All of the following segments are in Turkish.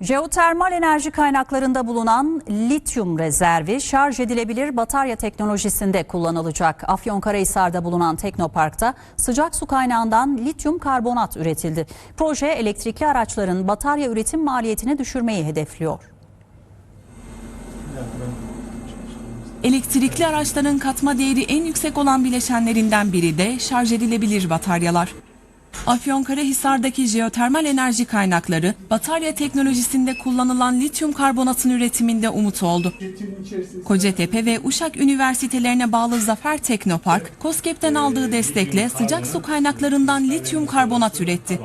Jeotermal enerji kaynaklarında bulunan lityum rezervi şarj edilebilir batarya teknolojisinde kullanılacak. Afyonkarahisar'da bulunan Teknopark'ta sıcak su kaynağından lityum karbonat üretildi. Proje elektrikli araçların batarya üretim maliyetini düşürmeyi hedefliyor. Elektrikli araçların katma değeri en yüksek olan bileşenlerinden biri de şarj edilebilir bataryalar. Afyonkarahisar'daki jeotermal enerji kaynakları batarya teknolojisinde kullanılan lityum karbonatın üretiminde umut oldu. Kocatepe ve Uşak Üniversitelerine bağlı Zafer Teknopark, KOSGEB'den aldığı destekle sıcak su kaynaklarından lityum karbonat üretti.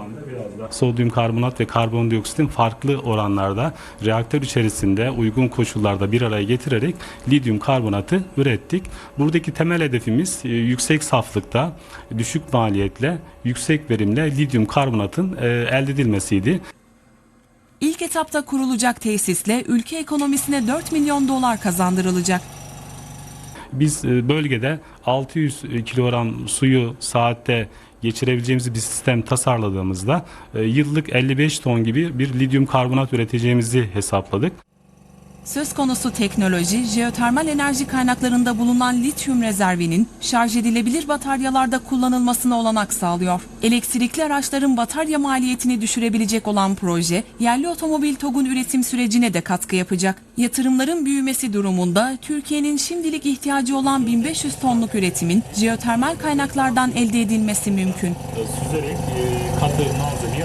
Sodyum karbonat ve karbondioksitin farklı oranlarda reaktör içerisinde uygun koşullarda bir araya getirerek lityum karbonatı ürettik. Buradaki temel hedefimiz e, yüksek saflıkta, düşük maliyetle, yüksek verimle lityum karbonatın e, elde edilmesiydi. İlk etapta kurulacak tesisle ülke ekonomisine 4 milyon dolar kazandırılacak. Biz e, bölgede 600 kilogram suyu saatte geçirebileceğimiz bir sistem tasarladığımızda e, yıllık 55 ton gibi bir lityum karbonat üreteceğimizi hesapladık. Söz konusu teknoloji, jeotermal enerji kaynaklarında bulunan lityum rezervinin şarj edilebilir bataryalarda kullanılmasına olanak sağlıyor. Elektrikli araçların batarya maliyetini düşürebilecek olan proje, yerli otomobil TOG'un üretim sürecine de katkı yapacak. Yatırımların büyümesi durumunda Türkiye'nin şimdilik ihtiyacı olan 1500 tonluk üretimin jeotermal kaynaklardan elde edilmesi mümkün. Süzerek katı malzemeyi